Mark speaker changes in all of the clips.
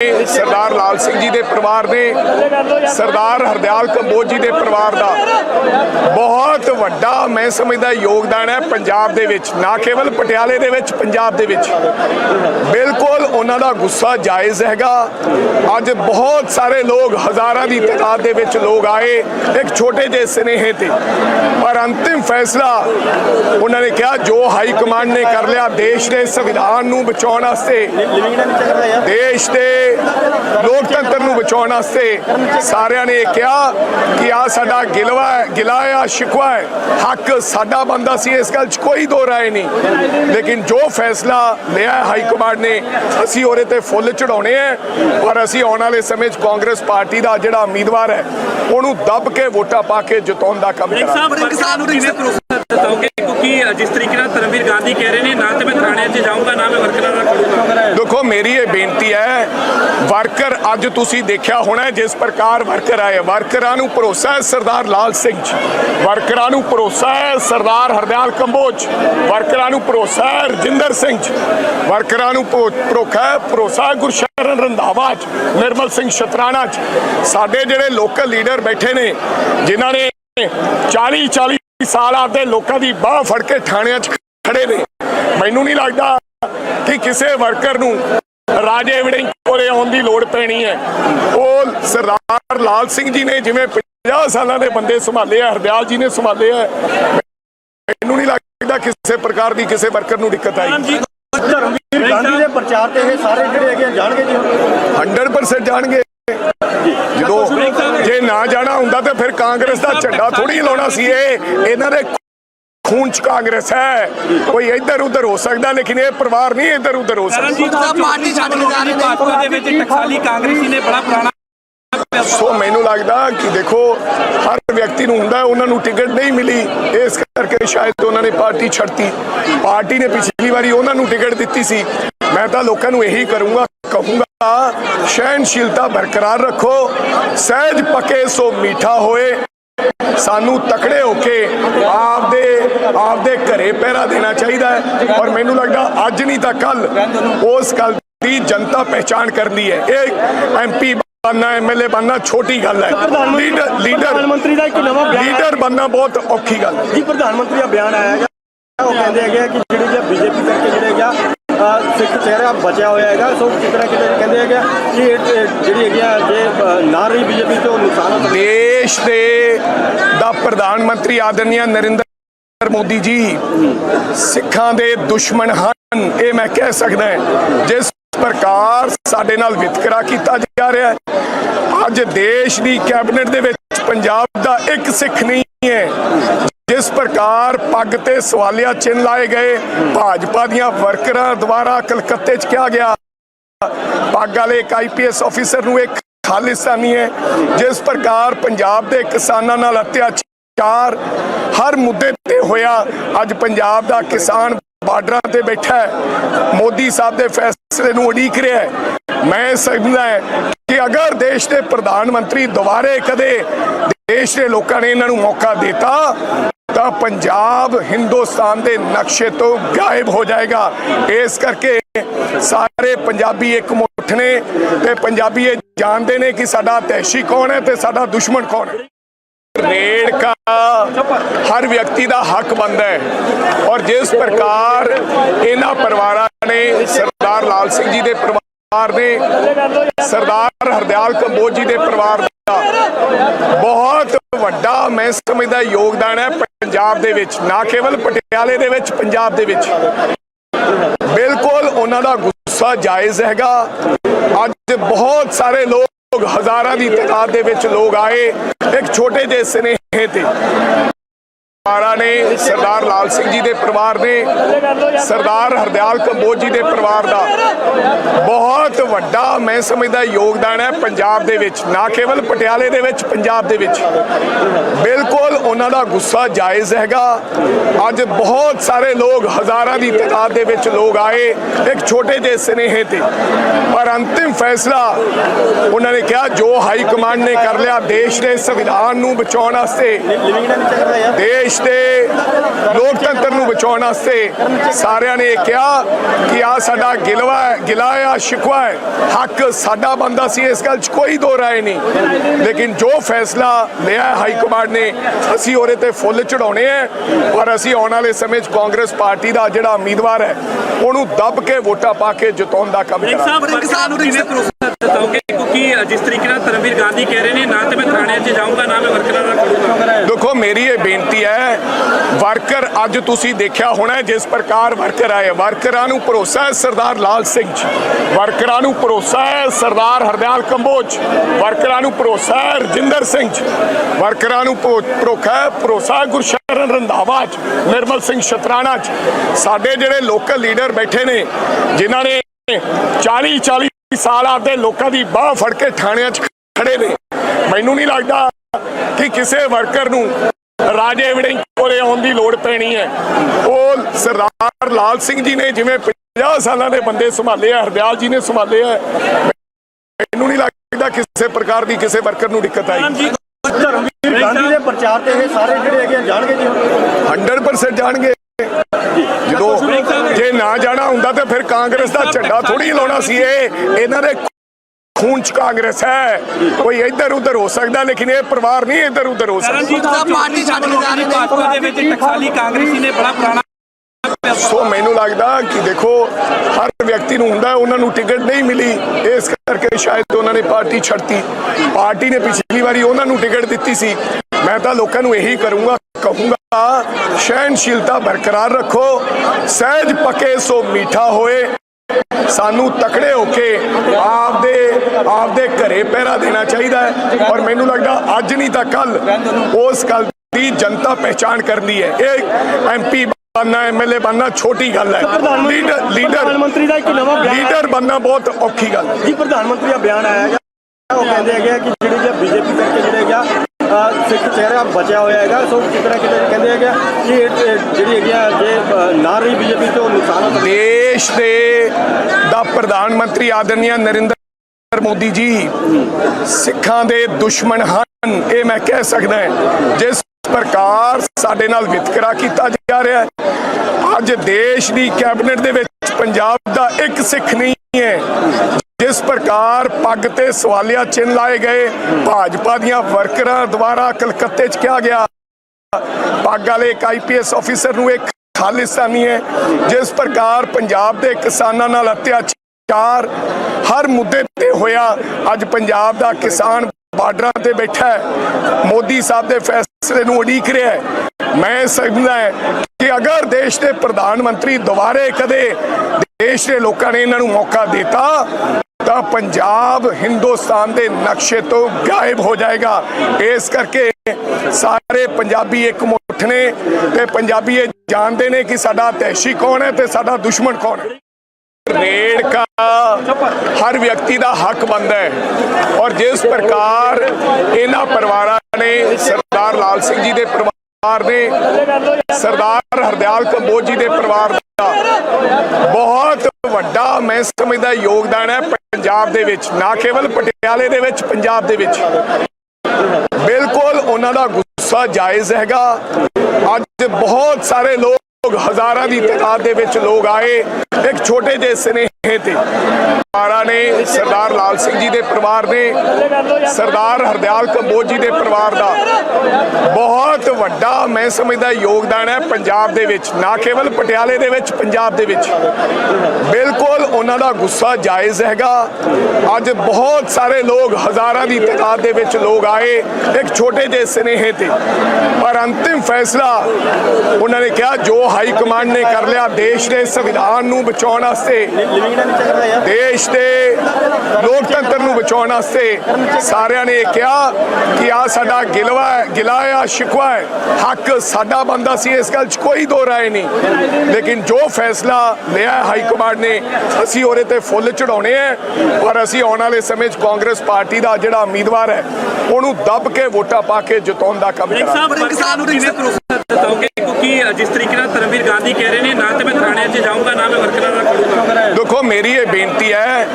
Speaker 1: ਸਰਦਾਰ ਲਾਲ ਸਿੰਘ ਜੀ ਦੇ ਪਰਿਵਾਰ ਨੇ, ਸਰਦਾਰ ਹਰਦਿਆਲ ਕੰਬੋਜ ਜੀ ਦੇ ਪਰਿਵਾਰ ਦਾ ਬਹੁਤ ਵੱਡਾ, ਮੈਂ ਸਮਝਦਾ ਯੋਗਦਾਨ ਹੈ ਪੰਜਾਬ ਦੇ ਵਿੱਚ, ਨਾ ਕੇਵਲ ਪਟਿਆਲੇ ਦੇ ਵਿੱਚ, ਪੰਜਾਬ ਦੇ ਵਿੱਚ। ਬਿਲਕੁਲ ਉਹਨਾਂ ਦਾ ਗੁੱਸਾ ਜਾਇਜ਼ ਹੈਗਾ। ਅੱਜ ਬਹੁਤ ਸਾਰੇ ਲੋਕ ਹਜ਼ਾਰਾਂ ਦੀ ਤਾਦਾਦ ਦੇ ਵਿੱਚ ਲੋਕ ਆਏ, ਇੱਕ ਛੋਟੇ ਜਿਹੇ ਸਨੇਹੇ ਤੇ। ਪਰ ਅੰਤਿਮ ਫੈਸਲਾ ਉਹਨਾਂ ਨੇ ਕਿਹਾ, ਜੋ ਹਾਈ ਕਮਾਂਡ ਨੇ ਕਰ ਲਿਆ, ਦੇਸ਼ ਦੇ ਸੰਵਿਧਾਨ ਨੂੰ ਬਚਾਉਣ ਵਾਸਤੇ, ਦੇਸ਼ ਦੇ ਲੋਕਤੰਤਰ ਨੂੰ ਬਚਾਉਣ ਵਾਸਤੇ ਸਾਰਿਆਂ ਨੇ ਇਹ ਕਿਹਾ ਕਿ ਆ ਸਾਡਾ ਗਿਲਵਾ ਹੈ ਗਿਲਾ ਹੈ ਸ਼ਿਕਵਾ ਹੈ। ਹੱਕ ਸਾਡਾ ਬੰਦਾ ਸੀ ਇਸ ਗੱਲ 'ਚ ਕੋਈ ਦੋ ਰਾਏ ਨਹੀਂ। ਲੇਕਿਨ ਜੋ ਫੈਸਲਾ ਲਿਆ ਹੈ ਹਾਈ ਕਮਾਂਡ ਨੇ ਅਸੀਂ ਉਹਦੇ ਤੇ ਫੁੱਲ ਚੜਾਉਣੇ ਹੈ। ਔਰ ਅਸੀਂ ਆਉਣ ਵਾਲੇ ਸਮੇਂ 'ਚ ਕਾਂਗਰਸ ਪਾਰਟੀ ਦਾ ਜਿਹੜਾ ਉਮੀਦਵਾਰ ਹੈ ਉਹਨੂੰ ਦੱਬ ਕੇ ਵੋਟਾਂ ਪਾ ਕੇ ਜਿਤਾਉਣ ਦਾ ਕੰਮ ਕਰਾਂਗੇ।
Speaker 2: ਕਿਉਂਕਿ ਜਿਸ ਤਰੀਕੇ ਨਾਲ ਧਰਮਵੀਰ ਗਾਂਧੀ ਕਹਿ ਰਹੇ ਨੇ ਨਾ ਤੇ ਮੈਂ ਥਾਣੇ 'ਚ ਜਾਊਂਗਾ ਨਾ ਮੈਂ ਵਰਕਰਾਂ ਨਾਲ ਖੜੂੰਗਾ।
Speaker 1: ਦੇਖੋ ਮੇਰੀ ਇਹ ਬੇਨਤੀ ਹੈ ਵਰਕਰ ਅੱਜ ਤੁਸੀਂ ਦੇਖਿਆ ਹੋਣਾ ਜਿਸ ਪ੍ਰਕਾਰ ਵਰਕਰ ਆਏ। ਵਰਕਰਾਂ ਨੂੰ ਭਰੋਸਾ ਹੈ ਸਰਦਾਰ ਲਾਲ ਸਿੰਘ ਜੀ। ਵਰਕਰਾਂ ਨੂੰ ਭਰੋਸਾ ਹੈ ਸਰਦਾਰ ਹਰਦਿਆਲ ਕੰਬੋਜ। ਵਰਕਰਾਂ ਨੂੰ ਭਰੋਸਾ ਹੈ ਰਜਿੰਦਰ ਸਿੰਘ ਜੀ। ਵਰਕਰਾਂ ਨੂੰ ਭਰੋਖਾ ਭਰੋਸਾ ਗੁਰਸ਼ਰਨ ਰੰਧਾਵਾ ਚ ਨਿਰਮਲ ਸਿੰਘ ਸ਼ਤਰਾਣਾ ਚ ਸਾਡੇ ਜਿਹੜੇ ਲੋਕਲ ਲੀਡਰ ਬੈਠੇ ਨੇ, ਜਿਨ੍ਹਾਂ ਨੇ 40 40 ਸਾਲ ਆਪਦੇ ਲੋਕਾਂ ਦੀ ਬਾਹ ਫੜ ਕੇ ਥਾਣਿਆਂ 'ਚ ਖੜੇ ਨੇ। ਮੈਨੂੰ ਨਹੀਂ ਲੱਗਦਾ ਕਿ ਕਿਸੇ ਵਰਕਰ ਨੂੰ ਰਾਜੇ ਵੜਿੰਗ ਕੋਲੇ ਆਉਣ ਦੀ ਲੋੜ ਪੈਣੀ ਹੈ। ਉਹ ਸਰਦਾਰ ਲਾਲ ਸਿੰਘ ਜੀ ਨੇ ਜਿਵੇਂ 50 ਸਾਲਾਂ ਦੇ ਬੰਦੇ ਸੰਭਾਲੇ ਆ ਹਰਦਿਆਲ ਜੀ ਨੇ ਸੰਭਾਲੇ ਆ ਮੈਨੂੰ ਨਹੀਂ ਲੱਗਦਾ ਕਿਸੇ ਪ੍ਰਕਾਰ ਦੀ ਕਿਸੇ ਵਰਕਰ ਨੂੰ ਦਿੱਕਤ ਆਈ।
Speaker 3: ਧਰਮਵੀਰ ਗਾਂਧੀ ਦੇ ਪ੍ਰਚਾਰ ਤੇ ਇਹ ਸਾਰੇ ਜਿਹੜੇ ਹੈਗੇ ਆ ਜਾਣਗੇ ਜੀ ਹੁਣ?
Speaker 1: 100% ਜਾਣਗੇ। ਜਦੋਂ ਜੇ ਨਾ ਜਾਣਾ ਹੁੰਦਾ ਤੇ ਫਿਰ ਕਾਂਗਰਸ ਦਾ ਝੰਡਾ ਥੋੜੀ ਲਾਉਣਾ ਸੀ ਇਹ। ਇਹਨਾਂ ਦੇ ਖੂਨ ਚ ਕਾਂਗਰਸ ਹੈ। ਕੋਈ ਇੱਧਰ ਉੱਧਰ ਹੋ ਸਕਦਾ ਲੇਕਿਨ ਇਹ ਪਰਿਵਾਰ ਨਹੀਂ ਇੱਧਰ ਉੱਧਰ ਹੋ ਸਕਦਾ।
Speaker 2: ਰਣਜੀਤ ਸਾਹਿਬ ਪਾਰਟੀ ਛੱਡ ਕੇ ਜਾ ਰਹੇ ਨੇ। ਭਾਜਪਾ ਦੇ ਵਿੱਚ ਟਕਸਾਲੀ ਕਾਂਗਰਸੀ ਨੇ ਬੜਾ ਪੁਰਾਣਾ
Speaker 1: ਸੋ ਮੈਨੂੰ ਲੱਗਦਾ ਕਿ ਦੇਖੋ ਹਰ ਵਿਅਕਤੀ ਨੂੰ ਹੁੰਦਾ ਹੈ, ਉਹਨਾਂ ਨੂੰ ਟਿਕਟ ਨਹੀਂ ਮਿਲੀ। ਇਸ ਕਰਕੇ ਸ਼ਾਇਦ ਉਹਨਾਂ ਨੇ ਪਾਰਟੀ ਛੱਡਤੀ। ਪਾਰਟੀ ਨੇ ਪਿਛਲੀ ਵਾਰੀ ਉਹਨਾਂ ਨੂੰ ਟਿਕਟ ਦਿੱਤੀ ਸੀ। ਮੈਂ ਤਾਂ ਲੋਕਾਂ ਨੂੰ ਇਹੀ ਕਰੂੰਗਾ ਕਹੂੰਗਾ ਸਹਿਨਸ਼ੀਲਤਾ ਬਰਕਰਾਰ ਰੱਖੋ। ਸਹਿਜ ਪਕੇ ਸੋ ਮੀਠਾ ਹੋਏ। ਸਾਨੂੰ ਤਕੜੇ ਹੋ ਕੇ ਆਪਦੇ ਆਪਦੇ ਘਰੇ ਪਹਿਰਾ ਦੇਣਾ ਚਾਹੀਦਾ ਹੈ। ਔਰ ਮੈਨੂੰ ਲੱਗਦਾ ਅੱਜ ਨਹੀਂ ਤਾਂ ਕੱਲ ਉਸ ਗੱਲ ਦੀ ਜਨਤਾ ਪਹਿਚਾਨ ਕਰਨੀ ਹੈ। ਇਹ ਐਮਪੀ ਬਣਨਾ ਐਮਐਲਏ ਬਣਨਾ ਛੋਟੀ ਗੱਲ ਹੈ। ਲੀਡਰ
Speaker 3: ਪ੍ਰਧਾਨ
Speaker 1: ਲੀਡਰ
Speaker 3: ਮੰਤਰੀ ਦਾ ਇੱਕ ਨਵਾਂ ਬਿਆਨ
Speaker 1: ਲੀਡਰ ਬਣਨਾ ਬਹੁਤ ਔਖੀ ਗੱਲ ਹੈ।
Speaker 3: ਜੀ ਪ੍ਰਧਾਨ ਮੰਤਰੀ ਦਾ ਬਿਆਨ ਆਇਆ ਹੈਗਾ। ਉਹ ਕਹਿੰਦੇ ਹੈਗੇ ਕਿ ਜਿਹੜੀ ਜੇ ਬੀਜੇਪੀ ਕਰਕੇ ਜਿਹੜੇ ਹੈਗਾ ਸਿੱਖ ਚਿਹਰਾ ਬਚਿਆ ਹੋਇਆ ਹੈਗਾ, ਸੋ ਕਿਤੇ ਨਾ ਕਿਤੇ ਕਹਿੰਦੇ ਹੈਗੇ ਕਿ ਇਹ- ਜਿਹੜੀ ਹੈਗੀ ਆ, ਜੇ ਨਾ ਰਹੀ ਬੀਜੇਪੀ ਤੇ ਨੁਕਸਾਨ
Speaker 1: ਦੇਸ਼ ਦੇ ਦਾ ਪ੍ਰਧਾਨ ਮੰਤਰੀ ਆਦਰਨੀय ਨਰਿੰਦਰ ਮੋਦੀ ਜੀ, ਸਿੱਖਾਂ ਦੇ ਦੁਸ਼ਮਣ ਹਨ, ਇਹ ਮੈਂ ਕਹਿ ਸਕਦਾ ਜਿਸ ਪ੍ਰਕਾਰ ਸਾਡੇ ਨਾਲ ਵਿਤਕਰਾ ਕੀਤਾ ਜਾ ਰਿਹਾ ਹੈ, ਅੱਜ ਦੇਸ਼ ਦੀ ਕੈਬਨਿਟ ਦੇ ਵਿੱਚ ਪੰਜਾਬ ਦਾ ਇੱਕ ਸਿੱਖ ਨਹੀਂ ਹੈ। ਜਿਸ ਪੱਗ ਤੇ ਸਵਾਲੀਆ ਚਿੰਨ੍ਹ ਲਾਏ ਗਏ। ਭਾਜਪਾ ਦੀਆਂ ਵਰਕਰਾਂ ਦੁਆਰਾ ਕਲਕੱਤੇ 'ਚ ਕਿਹਾ ਗਿਆ। ਪੱਗ ਵਾਲੇ ਇੱਕ ਆਈਪੀਐਸ ਅਫੀਸਰ ਨੂੰ ਇੱਕ ਖਾਲਿਸਤਾਨੀ ਹੈ, ਜਿਸ ਪ੍ਰਕਾਰ ਪੰਜਾਬ ਦੇ ਕਿਸਾਨਾਂ ਨਾਲ ਅਤਿਆਚਾਰ ਹਰ ਮੁੱਦੇ ਤੇ ਹੋਇਆ। ਅੱਜ ਪੰਜਾਬ ਦਾ ਕਿਸਾਨ ਬਾਰਡਰਾਂ ਤੇ ਬੈਠਾ ਹੈ। ਮੋਦੀ ਸਾਹਿਬ ਦੇ ਫੈਸਲੇ ਨੂੰ ਉਡੀਕ ਰਿਹਾ ਹੈ। ਮੈਂ ਸਮਝਦਾ ਕਿ ਅਗਰ ਦੇਸ਼ ਦੇ ਪ੍ਰਧਾਨ ਮੰਤਰੀ ਦੁਬਾਰੇ ਕਦੇ ਦੇਸ਼ ਦੇ ਲੋਕਾਂ ਨੇ ਇਹਨਾਂ ਨੂੰ ਮੌਕਾ ਦਿੱਤਾ ਤਾਂ ਪੰਜਾਬ ਹਿੰਦੁਸਤਾਨ ਦੇ ਨਕਸ਼ੇ ਤੋਂ ਗਾਇਬ ਹੋ ਜਾਏਗਾ। ਇਸ ਕਰਕੇ ਸਾਰੇ ਪੰਜਾਬੀ ਇੱਕ ਮੁੱਠ ਨੇ ਤੇ ਪੰਜਾਬੀ ਇਹ ਜਾਣਦੇ ਨੇ ਕਿ ਸਾਡਾ ਤੈਸ਼ੀ ਕੌਣ ਹੈ ਤੇ ਸਾਡਾ ਦੁਸ਼ਮਣ ਕੌਣ ਹੈ। ਰੇਡ का ਹਰ ਵਿਅਕਤੀ ਦਾ ਹੱਕ ਬਣਦਾ ਹੈ ਔਰ ਜਿਸ ਪ੍ਰਕਾਰ ਇਹਨਾਂ ਪਰਿਵਾਰਾਂ ਨੇ, ਸਰਦਾਰ ਲਾਲ ਸਿੰਘ ਜੀ ਦੇ ਪਰਿਵਾਰ ਨੇ, ਸਰਦਾਰ ਹਰਦਿਆਲ ਕੰਬੋਜ ਜੀ ਦੇ ਪਰਿਵਾਰ ਦਾ ਬਹੁਤ ਵੱਡਾ, ਮੈਂ ਸਮਝਦਾ ਯੋਗਦਾਨ ਹੈ ਪੰਜਾਬ ਦੇ ਵਿੱਚ, ਨਾ ਕੇਵਲ ਪਟਿਆਲੇ ਦੇ ਵਿੱਚ, ਪੰਜਾਬ ਦੇ ਵਿੱਚ। ਬਿਲਕੁਲ ਉਹਨਾਂ ਦਾ ਗੁੱਸਾ ਜਾਇਜ਼ ਹੈਗਾ। ਅੱਜ ਬਹੁਤ ਸਾਰੇ ਲੋਕ, ਹਜ਼ਾਰਾਂ ਦੀ ਤਾਦਾਦ ਦੇ ਵਿੱਚ ਲੋਕ ਆਏ, ਇੱਕ ਛੋਟੇ ਜਿਹੇ ਸਨੇਹੇ ਤੇ। ਪਰਿਵਾਰਾਂ ਨੇ, ਸਰਦਾਰ ਲਾਲ ਸਿੰਘ ਜੀ ਦੇ ਪਰਿਵਾਰ ਨੇ, ਸਰਦਾਰ ਹਰਦਿਆਲ ਕੰਬੋਜ ਜੀ ਦੇ ਪਰਿਵਾਰ ਦਾ। ਬਹੁਤ ਵੱਡਾ ਮੈਂ ਸਮਝਦਾ ਯੋਗਦਾਨ ਹੈ ਪੰਜਾਬ ਦੇ ਵਿੱਚ, ਨਾ ਕੇਵਲ ਪਟਿਆਲੇ ਦੇ ਵਿੱਚ, ਪੰਜਾਬ ਦੇ ਵਿੱਚ। ਬਿਲਕੁਲ ਉਹਨਾਂ ਦਾ ਗੁੱਸਾ ਜਾਇਜ਼ ਹੈਗਾ। ਅੱਜ ਬਹੁਤ ਸਾਰੇ ਲੋਕ ਹਜ਼ਾਰਾਂ ਦੀ ਤਾਦਾਦ ਦੇ ਵਿੱਚ ਲੋਕ ਆਏ, ਇੱਕ ਛੋਟੇ ਜਿਹੇ ਸਨੇਹੇ ਤੇ। ਪਰ ਅੰਤਿਮ ਫੈਸਲਾ ਉਹਨਾਂ ਨੇ ਕਿਹਾ, ਜੋ ਹਾਈ ਕਮਾਂਡ ਨੇ ਕਰ ਲਿਆ, ਦੇਸ਼ ਦੇ ਸੰਵਿਧਾਨ ਨੂੰ ਬਚਾਉਣ ਵਾਸਤੇ। ਦੇਸ਼ ਦੇਸ਼ ਦੇ ਲੋਕਤੰਤਰ ਨੂੰ ਬਚਾਉਣ ਵਾਸਤੇ ਸਾਰਿਆਂ ਨੇ ਇਹ ਕਿਹਾ ਕਿ ਆ ਸਾਡਾ ਗਿਲਵਾ ਹੈ ਗਿਲਾ ਹੈ ਆਹ ਸ਼ਿਕਵਾ ਹੈ। ਹੱਕ ਸਾਡਾ ਬੰਦਾ ਸੀ ਇਸ ਗੱਲ 'ਚ ਕੋਈ ਦੋ ਰਾਏ ਨਹੀਂ। ਲੇਕਿਨ ਜੋ ਫੈਸਲਾ ਲਿਆ ਹਾਈ ਕਮਾਂਡ ਨੇ ਅਸੀਂ ਉਹਦੇ ਤੇ ਫੁੱਲ ਚੜਾਉਣੇ ਹੈ। ਔਰ ਅਸੀਂ ਆਉਣ ਵਾਲੇ ਸਮੇਂ 'ਚ ਕਾਂਗਰਸ ਪਾਰਟੀ ਦਾ ਜਿਹੜਾ ਉਮੀਦਵਾਰ ਹੈ ਉਹਨੂੰ ਦੱਬ ਕੇ ਵੋਟਾਂ ਪਾ ਕੇ ਜਿਤਾਉਣ ਦਾ ਕੰਮ ਕਰਾਂਗੇ।
Speaker 2: ਜਿਸ ਤਰੀਕੇ ਨਾਲ ਧਰਮਵੀਰ ਗਾਂਧੀ ਕਹਿ ਰਹੇ ਨੇ ਨਾ ਤੇ ਮੈਂ ਥਾਣਿਆਂ 'ਚ ਜਾਊਂਗਾ ਨਾ ਮੈਂ ਵਰਕਰਾਂ
Speaker 1: ਦੇਖੋ, ਮੇਰੀ ਇਹ ਬੇਨਤੀ ਹੈ, ਵਰਕਰ ਅੱਜ ਤੁਸੀਂ ਦੇਖਿਆ ਹੋਣਾ ਜਿਸ ਪ੍ਰਕਾਰ ਵਰਕਰ ਆਏ। ਵਰਕਰਾਂ ਨੂੰ ਭਰੋਸਾ ਹੈ ਸਰਦਾਰ ਲਾਲ ਸਿੰਘ 'ਚ ਵਰਕਰਾਂ ਨੂੰ ਭਰੋਸਾ ਹੈ ਸਰਦਾਰ ਹਰਦਿਆਲ ਕੰਬੋਜ। ਵਰਕਰਾਂ ਨੂੰ ਭਰੋਸਾ ਹੈ ਰਜਿੰਦਰ ਸਿੰਘ 'ਚ ਵਰਕਰਾਂ ਨੂੰ ਭਰੋ- ਭਰੋਖਾ ਭਰੋਸਾ ਗੁਰਸ਼ਰਨ ਰੰਧਾਵਾ 'ਚ ਨਿਰਮਲ ਸਿੰਘ ਸ਼ਤਰਾਣਾ 'ਚ ਸਾਡੇ ਜਿਹੜੇ ਲੋਕਲ ਲੀਡਰ ਬੈਠੇ ਨੇ, ਜਿਨ੍ਹਾਂ ਨੇ 40 40 ਸਾਲ ਆਪਦੇ ਲੋਕਾਂ ਦੀ ਬਾਹ ਫੜ ਕੇ ਥਾਣਿਆਂ 'ਚ ਖੜੇ ਨੇ, ਮੈਨੂੰ ਨਹੀਂ ਲੱਗਦਾ ਕਿ ਕਿਸੇ ਵਰਕਰ ਨੂੰ ਰਾਜੇ ਵੜਿੰਗ ਕੋਲੇ ਆਉਣ ਦੀ ਲੋੜ ਪੈਣੀ ਹੈ। ਉਹ ਸਰਦਾਰ ਲਾਲ ਸਿੰਘ ਜੀ ਨੇ ਜਿਵੇਂ 50 ਸਾਲਾਂ ਦੇ ਬੰਦੇ ਸੰਭਾਲੇ ਆ ਹਰਦਿਆਲ ਜੀ ਨੇ ਸੰਭਾਲੇ ਆ ਮੈਨੂੰ ਨਹੀਂ ਲੱਗਦਾ ਕਿਸੇ ਪ੍ਰਕਾਰ ਦੀ ਕਿਸੇ ਵਰਕਰ ਨੂੰ ਦਿੱਕਤ ਆਈ।
Speaker 3: ਧਰਮਵੀਰ ਗਾਂਧੀ ਦੇ ਪ੍ਰਚਾਰ ਤੇ ਇਹ ਸਾਰੇ ਜਿਹੜੇ ਹੈਗੇ ਆ ਜਾਣਗੇ ਜੀ
Speaker 1: 100% ਜਾਣਗੇ। ਜਦੋਂ ਜੇ ਨਾ ਜਾਣਾ ਹੁੰਦਾ ਤੇ ਫਿਰ ਕਾਂਗਰਸ ਦਾ ਝੰਡਾ ਥੋੜੀ ਲਾਉਣਾ ਸੀ ਇਹ। ਇਹਨਾਂ ਦੇ ਖੂਨ ਚ ਕਾਂਗਰਸ ਹੈ। ਕੋਈ ਇੱਧਰ ਉੱਧਰ ਹੋ ਸਕਦਾ ਲੇਕਿਨ ਇਹ ਪਰਿਵਾਰ ਨਹੀਂ ਇੱਧਰ ਉੱਧਰ ਹੋ ਸਕਦਾ।
Speaker 2: ਰਣਜੀਤ ਸਾਹਿਬ ਪਾਰਟੀ ਛੱਡ ਕੇ ਜਾ ਰਹੇ ਨੇ ਭਾਜਪਾ ਦੇ ਵਿੱਚ ਟਕਸਾਲੀ ਕਾਂਗਰਸੀ ਨੇ ਬੜਾ ਪੁਰਾਣਾ
Speaker 1: ਸੋ ਮੈਨੂੰ ਲੱਗਦਾ ਕਿ ਦੇਖੋ ਹਰ ਵਿਅਕਤੀ ਨੂੰ ਹੁੰਦਾ ਹੈ, ਉਹਨਾਂ ਨੂੰ ਟਿਕਟ ਨਹੀਂ ਮਿਲੀ। ਇਸ ਕਰਕੇ ਸ਼ਾਇਦ ਉਹਨਾਂ ਨੇ ਪਾਰਟੀ ਛੱਡਤੀ। ਪਾਰਟੀ ਨੇ ਪਿਛਲੀ ਵਾਰੀ ਉਹਨਾਂ ਨੂੰ ਟਿਕਟ ਦਿੱਤੀ ਸੀ। ਮੈਂ ਤਾਂ ਲੋਕਾਂ ਨੂੰ ਇਹੀ ਕਰੂੰਗਾ ਕਹੂੰਗਾ ਸਹਿਨਸ਼ੀਲਤਾ ਬਰਕਰਾਰ ਰੱਖੋ। ਸਹਿਜ ਪਕੇ ਸੋ ਮੀਠਾ ਹੋਏ। ਸਾਨੂੰ ਤਕੜੇ ਹੋ ਕੇ ਆਪਦੇ ਆਪਦੇ ਘਰੇ ਪਹਿਰਾ ਦੇਣਾ ਚਾਹੀਦਾ ਹੈ। ਔਰ ਮੈਨੂੰ ਲੱਗਦਾ ਅੱਜ ਨਹੀਂ ਤਾਂ ਕੱਲ ਉਸ ਗੱਲ ਦੀ ਜਨਤਾ ਪਹਿਚਾਨ ਕਰਨੀ ਹੈ। ਇਹ ਐਮਪੀ ਬਣਨਾ ਐਮਐਲਏ ਬਣਨਾ ਛੋਟੀ ਗੱਲ ਹੈ।
Speaker 3: ਮੰਤਰੀ
Speaker 1: ਲੀਡਰ
Speaker 3: ਪ੍ਰਧਾਨ
Speaker 1: ਲੀਡਰ
Speaker 3: ਮੰਤਰੀ ਦਾ ਇੱਕ ਨਵਾਂ ਬਿਆਨ
Speaker 1: ਲੀਡਰ ਬਣਨਾ ਬਹੁਤ ਔਖੀ ਗੱਲ ਹੈ।
Speaker 3: ਜੀ ਪ੍ਰਧਾਨ ਮੰਤਰੀ ਦਾ ਬਿਆਨ ਆਇਆ ਹੈਗਾ। ਉਹ ਕਹਿੰਦੇ ਹੈਗੇ ਕਿ ਜਿਹੜੀ ਜੇ ਬੀਜੇਪੀ ਕਰਕੇ ਜਿਹੜੇ ਹੈਗਾ ਸਿੱਖ ਚਿਹਰਾ ਬਚਿਆ ਹੋਇਆ ਹੈਗਾ, ਸੋ ਕਿਤੇ ਨਾ ਕਿਤੇ ਕਹਿੰਦੇ ਹੈਗੇ ਕਿ ਇਹ- ਜਿਹੜੀ ਹੈਗੀ ਆ, ਜੇ ਨਾ ਰਹੀ ਬੀਜੇਪੀ ਤੋਂ ਨੁਕਸਾਨ
Speaker 1: ਦੇਸ਼ ਦੇ ਦਾ ਪ੍ਰਧਾਨ ਮੰਤਰੀ ਆਦਰਨੀय ਨਰਿੰਦਰ ਮੋਦੀ ਜੀ, ਸਿੱਖਾਂ ਦੇ ਦੁਸ਼ਮਣ ਹਨ, ਇਹ ਮੈਂ ਕਹਿ ਸਕਦਾ ਜਿਸ ਪ੍ਰਕਾਰ ਸਾਡੇ ਨਾਲ ਵਿਤਕਰਾ ਕੀਤਾ ਜਾ ਰਿਹਾ ਹੈ, ਅੱਜ ਦੇਸ਼ ਦੀ ਕੈਬਨਿਟ ਦੇ ਵਿੱਚ ਪੰਜਾਬ ਦਾ ਇੱਕ ਸਿੱਖ ਨਹੀਂ ਹੈ। ਜਿਸ ਪ੍ਰਕਾਰ ਪੱਗ ਤੇ ਸਵਾਲੀਆ ਚਿੰਨ੍ਹ ਲਾਏ ਗਏ, ਭਾਜਪਾ ਦੀਆਂ ਵਰਕਰਾਂ ਦੁਆਰਾ ਕਲਕੱਤੇ 'ਚ ਕਿਹਾ ਗਿਆ। ਪੱਗ ਵਾਲੇ ਇੱਕ ਆਈਪੀਐਸ ਅਫੀਸਰ ਨੂੰ ਇੱਕ ਖਾਲਿਸਤਾਨੀ ਹੈ, ਜਿਸ ਪ੍ਰਕਾਰ ਪੰਜਾਬ ਦੇ ਕਿਸਾਨਾਂ ਨਾਲ ਅਤਿਆਚਾਰ ਹਰ ਮੁੱਦੇ ਤੇ ਹੋਇਆ। ਅੱਜ ਪੰਜਾਬ ਦਾ ਕਿਸਾਨ ਬਾਰਡਰਾਂ ਤੇ ਬੈਠਾ ਹੈ। ਮੋਦੀ ਸਾਹਿਬ ਦੇ ਫੈਸਲੇ ਨੂੰ ਉਡੀਕ ਰਿਹਾ ਹੈ। ਮੈਂ ਸਮਝਦਾ ਕਿ ਅਗਰ ਦੇਸ਼ ਦੇ ਪ੍ਰਧਾਨ ਮੰਤਰੀ ਦੁਬਾਰੇ ਕਦੇ ਦੇਸ਼ ਦੇ ਲੋਕਾਂ ਨੇ ਇਹਨਾਂ ਨੂੰ ਮੌਕਾ ਦਿੱਤਾ ਤਾਂ ਪੰਜਾਬ ਹਿੰਦੁਸਤਾਨ ਦੇ ਨਕਸ਼ੇ ਤੋਂ ਗਾਇਬ ਹੋ ਜਾਏਗਾ। ਇਸ ਕਰਕੇ ਸਾਰੇ ਪੰਜਾਬੀ ਇੱਕ ਮੁੱਠ ਨੇ ਤੇ ਪੰਜਾਬੀ ਇਹ ਜਾਣਦੇ ਨੇ ਕਿ ਸਾਡਾ ਤੈਸ਼ੀ ਕੌਣ ਹੈ ਤੇ ਸਾਡਾ ਦੁਸ਼ਮਣ ਕੌਣ ਹੈ। ਰੇਡ का ਹਰ ਵਿਅਕਤੀ ਦਾ ਹੱਕ ਬਣਦਾ ਹੈ। ਔਰ ਜਿਸ ਪ੍ਰਕਾਰ ਇਹਨਾਂ ਪਰਿਵਾਰਾਂ ਨੇ ਸਰਦਾਰ ਲਾਲ ਸਿੰਘ ਜੀ ਦੇ ਪਰਿਵਾਰ ਨੇ ਸਰਦਾਰ ਹਰਦਿਆਲ ਕੰਬੋਜ ਜੀ ਦੇ ਪਰਿਵਾਰ ਦਾ ਬਹੁਤ ਵੱਡਾ, ਮੈਂ ਸਮਝਦਾ ਯੋਗਦਾਨ ਹੈ ਪੰਜਾਬ ਦੇ ਵਿੱਚ, ਨਾ ਕੇਵਲ ਪਟਿਆਲੇ ਦੇ ਵਿੱਚ, ਪੰਜਾਬ ਦੇ ਵਿੱਚ। ਬਿਲਕੁਲ ਉਹਨਾਂ ਦਾ ਗੁੱਸਾ ਜਾਇਜ਼ ਹੈਗਾ। ਅੱਜ ਬਹੁਤ ਸਾਰੇ ਲੋਕ, ਹਜ਼ਾਰਾਂ ਦੀ ਤਾਦਾਦ ਦੇ ਵਿੱਚ ਲੋਕ ਆਏ, ਇੱਕ ਛੋਟੇ ਜਿਹੇ ਸਨੇਹੇ ਤੇ। ਪਰਿਵਾਰਾਂ ਨੇ ਸਰਦਾਰ ਲਾਲ ਸਿੰਘ ਜੀ ਦੇ ਪਰਿਵਾਰ ਨੇ, ਸਰਦਾਰ ਹਰਦਿਆਲ ਕੰਬੋਜ ਜੀ ਦੇ ਪਰਿਵਾਰ ਦਾ ਬਹੁਤ ਵੱਡਾ ਮੈਂ ਸਮਝਦਾ ਯੋਗਦਾਨ ਹੈ ਪੰਜਾਬ ਦੇ ਵਿੱਚ, ਨਾ ਕੇਵਲ ਪਟਿਆਲੇ ਦੇ ਵਿੱਚ, ਪੰਜਾਬ ਦੇ ਵਿੱਚ। ਬਿਲਕੁਲ ਉਹਨਾਂ ਦਾ ਗੁੱਸਾ ਜਾਇਜ਼ ਹੈਗਾ। ਅੱਜ ਬਹੁਤ ਸਾਰੇ ਲੋਕ ਹਜ਼ਾਰਾਂ ਦੀ ਤਾਦਾਦ ਦੇ ਵਿੱਚ ਲੋਕ ਆਏ, ਇੱਕ ਛੋਟੇ ਜਿਹੇ ਸਨੇਹੇ ਤੇ। ਪਰ ਅੰਤਿਮ ਫੈਸਲਾ ਉਹਨਾਂ ਨੇ ਕਿਹਾ, ਜੋ ਹਾਈ ਕਮਾਂਡ ਨੇ ਕਰ ਲਿਆ, ਦੇਸ਼ ਦੇ ਸੰਵਿਧਾਨ ਨੂੰ ਬਚਾਉਣ ਵਾਸਤੇ, ਦੇਸ਼ ਦੇ ਲੋਕਤੰਤਰ ਨੂੰ ਬਚਾਉਣ ਵਾਸਤੇ ਸਾਰਿਆਂ ਨੇ ਇਹ ਕਿਹਾ ਕਿ ਆ ਸਾਡਾ ਗਿਲਵਾ ਹੈ ਗਿਲਾ ਹੈ ਸ਼ਿਕਵਾ ਹੈ। ਹੱਕ ਸਾਡਾ ਬੰਦਾ ਸੀ ਇਸ ਗੱਲ 'ਚ ਕੋਈ ਦੋ ਰਾਏ ਨਹੀਂ। ਲੇਕਿਨ ਜੋ ਫੈਸਲਾ ਲਿਆ ਹੈ ਹਾਈ ਕਮਾਂਡ ਨੇ ਅਸੀਂ ਉਹਦੇ ਤੇ ਫੁੱਲ ਚੜਾਉਣੇ ਹੈ। ਔਰ ਅਸੀਂ ਆਉਣ ਵਾਲੇ ਸਮੇਂ 'ਚ ਕਾਂਗਰਸ ਪਾਰਟੀ ਦਾ ਜਿਹੜਾ ਉਮੀਦਵਾਰ ਹੈ ਉਹਨੂੰ ਦੱਬ ਕੇ ਵੋਟਾਂ ਪਾ ਕੇ ਜਿਤਾਉਣ ਦਾ ਕੰਮ ਕਰਾਂਗੇ।
Speaker 2: ਕਿਉਂਕਿ ਜਿਸ ਤਰੀਕੇ ਨਾਲ ਧਰਮਵੀਰ ਗਾਂਧੀ ਕਹਿ ਰਹੇ ਨੇ ਨਾ ਤੇ ਮੈਂ ਥਾਣੇ 'ਚ ਜਾਊਂਗਾ ਨਾ ਮੈਂ ਵਰਕਰਾਂ ਨਾਲ ਖੜੂੰਗਾ।
Speaker 1: ਦੇਖੋ ਮੇਰੀ ਇਹ ਬੇਨਤੀ ਹੈ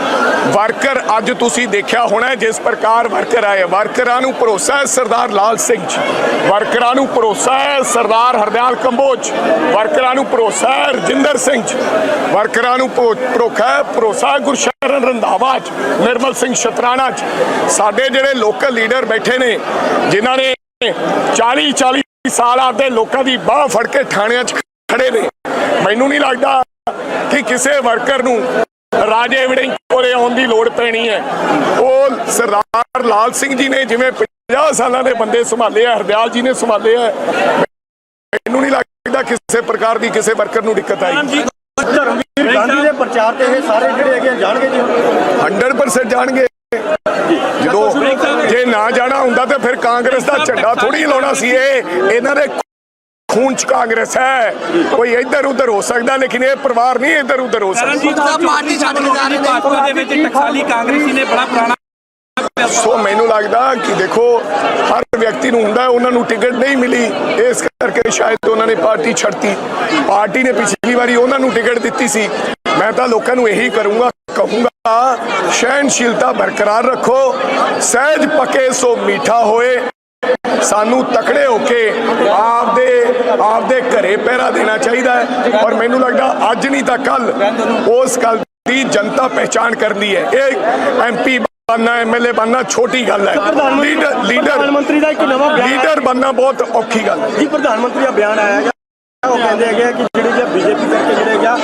Speaker 1: ਵਰਕਰ ਅੱਜ ਤੁਸੀਂ ਦੇਖਿਆ ਹੋਣਾ ਜਿਸ ਪ੍ਰਕਾਰ ਵਰਕਰ ਆਏ। ਵਰਕਰਾਂ ਨੂੰ ਭਰੋਸਾ ਹੈ ਸਰਦਾਰ ਲਾਲ ਸਿੰਘ ਜੀ। ਵਰਕਰਾਂ ਨੂੰ ਭਰੋਸਾ ਹੈ ਸਰਦਾਰ ਹਰਦਿਆਲ ਕੰਬੋਜ। ਵਰਕਰਾਂ ਨੂੰ ਭਰੋਸਾ ਹੈ ਰਜਿੰਦਰ ਸਿੰਘ ਜੀ। ਵਰਕਰਾਂ ਨੂੰ ਭਰੋਖਾ ਭਰੋਸਾ ਹੈ ਗੁਰਸ਼ਰਨ ਰੰਧਾਵਾ ਚ ਨਿਰਮਲ ਸਿੰਘ ਸ਼ਤਰਾਣਾ ਚ ਸਾਡੇ ਜਿਹੜੇ ਲੋਕਲ ਲੀਡਰ ਬੈਠੇ ਨੇ, ਜਿਨ੍ਹਾਂ ਨੇ 40 40 ਸਾਲ ਆਪਦੇ ਲੋਕਾਂ ਦੀ ਬਾਹ ਫੜ ਕੇ ਥਾਣਿਆਂ 'ਚ ਖੜੇ ਨੇ, ਮੈਨੂੰ ਨਹੀਂ ਲੱਗਦਾ ਕਿ ਕਿਸੇ ਵਰਕਰ ਨੂੰ ਰਾਜੇ ਵੜਿੰਗ ਕੋਲੇ ਆਉਣ ਦੀ ਲੋੜ ਪੈਣੀ ਹੈ। ਉਹ ਸਰਦਾਰ ਲਾਲ ਸਿੰਘ ਜੀ ਨੇ ਜਿਵੇਂ 50 ਸਾਲਾਂ ਦੇ ਬੰਦੇ ਸੰਭਾਲੇ ਆ ਹਰਦਿਆਲ ਜੀ ਨੇ ਸੰਭਾਲੇ ਆ ਮੈਨੂੰ ਨਹੀਂ ਲੱਗਦਾ ਕਿਸੇ ਪ੍ਰਕਾਰ ਦੀ ਕਿਸੇ ਵਰਕਰ ਨੂੰ ਦਿੱਕਤ ਆਈ।
Speaker 3: ਧਰਮਵੀਰ ਗਾਂਧੀ ਦੇ ਪ੍ਰਚਾਰ ਤੇ ਇਹ ਸਾਰੇ ਜਿਹੜੇ ਹੈਗੇ ਆ ਜਾਣਗੇ ਜੀ ਹੁਣ?
Speaker 1: 100% ਜਾਣਗੇ। ਜਦੋਂ ਜੇ ਨਾ ਜਾਣਾ ਹੁੰਦਾ ਤੇ ਫਿਰ ਕਾਂਗਰਸ ਦਾ ਝੰਡਾ ਥੋੜੀ ਲਾਉਣਾ ਸੀ ਇਹ। ਇਹਨਾਂ ਦੇ ਖੂਨ ਚ ਕਾਂਗਰਸ ਹੈ। ਕੋਈ ਇੱਧਰ ਉੱਧਰ ਹੋ ਸਕਦਾ ਲੇਕਿਨ ਇਹ ਪਰਿਵਾਰ ਨਹੀਂ ਇੱਧਰ ਉੱਧਰ ਹੋ ਸਕਦਾ।
Speaker 4: ਪਾਰਟੀ ਛੱਡ ਕੇ ਜਾ ਰਹੇ ਨੇ।
Speaker 2: ਭਾਜਪਾ ਦੇ ਵਿੱਚ ਟਕਸਾਲੀ ਕਾਂਗਰਸੀ ਨੇ ਬੜਾ ਪੁਰਾਣਾ
Speaker 1: ਸੋ ਮੈਨੂੰ ਲੱਗਦਾ ਕਿ ਦੇਖੋ ਹਰ ਵਿਅਕਤੀ ਨੂੰ ਹੁੰਦਾ ਹੈ, ਉਹਨਾਂ ਨੂੰ ਟਿਕਟ ਨਹੀਂ ਮਿਲੀ। ਇਸ ਕਰਕੇ ਸ਼ਾਇਦ ਉਹਨਾਂ ਨੇ ਪਾਰਟੀ ਛੱਡਤੀ। ਪਾਰਟੀ ਨੇ ਪਿਛਲੀ ਵਾਰੀ ਉਹਨਾਂ ਨੂੰ ਟਿਕਟ ਦਿੱਤੀ ਸੀ। ਮੈਂ ਤਾਂ ਲੋਕਾਂ ਨੂੰ ਇਹੀ ਕਰੂੰਗਾ ਕਹੂੰਗਾ ਸਹਿਣਸ਼ੀਲਤਾ ਬਰਕਰਾਰ ਰੱਖੋ। ਸਹਿਜ ਪਕੇ ਸੋ ਮੀਠਾ ਹੋਏ। ਸਾਨੂੰ ਤਕੜੇ ਹੋ ਕੇ ਆਪਦੇ ਆਪਦੇ ਘਰੇ ਪਹਿਰਾ ਦੇਣਾ ਚਾਹੀਦਾ ਹੈ ਔਰ ਮੈਨੂੰ ਲੱਗਦਾ ਅੱਜ ਨਹੀਂ ਤਾਂ ਕੱਲ ਉਸ ਗੱਲ ਦੀ ਜਨਤਾ ਪਹਿਚਾਨ ਕਰਨੀ ਹੈ। ਇਹ ਐਮਪੀ ਬਣਨਾ ਐਮਐਲਏ ਬਣਨਾ ਛੋਟੀ ਗੱਲ ਹੈ।
Speaker 3: ਮੰਤਰੀ
Speaker 1: ਲੀਡਰ
Speaker 3: ਪ੍ਰਧਾਨ
Speaker 1: ਲੀਡਰ
Speaker 3: ਮੰਤਰੀ ਦਾ ਇੱਕ ਨਵਾਂ ਬਿਆਨ
Speaker 1: ਲੀਡਰ ਬਣਨਾ ਬਹੁਤ ਔਖੀ ਗੱਲ ਹੈ।
Speaker 3: ਜੀ ਪ੍ਰਧਾਨ ਮੰਤਰੀ ਦਾ ਬਿਆਨ ਆਇਆ ਹੈਗਾ। ਉਹ ਕਹਿੰਦੇ ਹੈਗੇ ਕਿ ਜਿਹੜੀ ਜੇ ਬੀਜੇਪੀ ਕਰਕੇ ਜਿਹੜੇ ਹੈਗਾ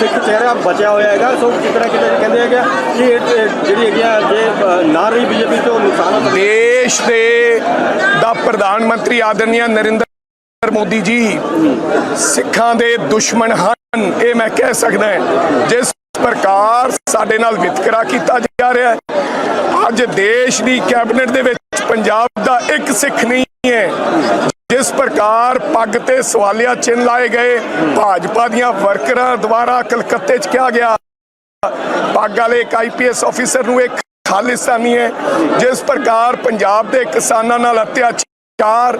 Speaker 3: ਸਿੱਖ ਚਿਹਰਾ ਬਚਿਆ ਹੋਇਆ ਹੈਗਾ। ਸੋ ਕਿਸ ਕਿਤੇ ਕਹਿੰਦੇ ਹੈਗੇ ਕਿ ਇਹ- ਜਿਹੜੀ ਹੈਗੀ ਆ, ਜੇ ਨਾ ਰਹੀ ਬੀਜੇਪੀ ਤੋਂ ਨੁਕਸਾਨ
Speaker 1: ਦੇਸ਼ ਦੇ ਦਾ ਪ੍ਰਧਾਨ ਮੰਤਰੀ ਆਦਰਨੀय ਨਰਿੰਦਰ ਮੋਦੀ ਜੀ, ਸਿੱਖਾਂ ਦੇ ਦੁਸ਼ਮਣ ਹਨ, ਇਹ ਮੈਂ ਕਹਿ ਸਕਦਾ ਜਿਸ ਪ੍ਰਕਾਰ ਸਾਡੇ ਨਾਲ ਵਿਤਕਰਾ ਕੀਤਾ ਜਾ ਰਿਹਾ ਹੈ, ਅੱਜ ਦੇਸ਼ ਦੀ ਕੈਬਨਿਟ ਦੇ ਵਿੱਚ ਪੰਜਾਬ ਦਾ ਇੱਕ ਸਿੱਖ ਨਹੀਂ ਹੈ। ਜਿਸ ਪ੍ਰਕਾਰ ਪੱਗ ਤੇ ਸਵਾਲੀਆ ਚਿੰਨ੍ਹ ਲਾਏ ਗਏ, ਭਾਜਪਾ ਦੀਆਂ ਵਰਕਰਾਂ ਦੁਆਰਾ ਕਲਕੱਤੇ 'ਚ ਕਿਹਾ ਗਿਆ, ਪੱਗ ਵਾਲੇ ਇੱਕ ਆਈਪੀਐਸ ਅਫੀਸਰ ਨੂੰ ਇੱਕ ਖਾਲਿਸਤਾਨੀ ਹੈ। ਜਿਸ ਪ੍ਰਕਾਰ ਪੰਜਾਬ ਦੇ ਕਿਸਾਨਾਂ ਨਾਲ ਅਤਿਆਚਾਰ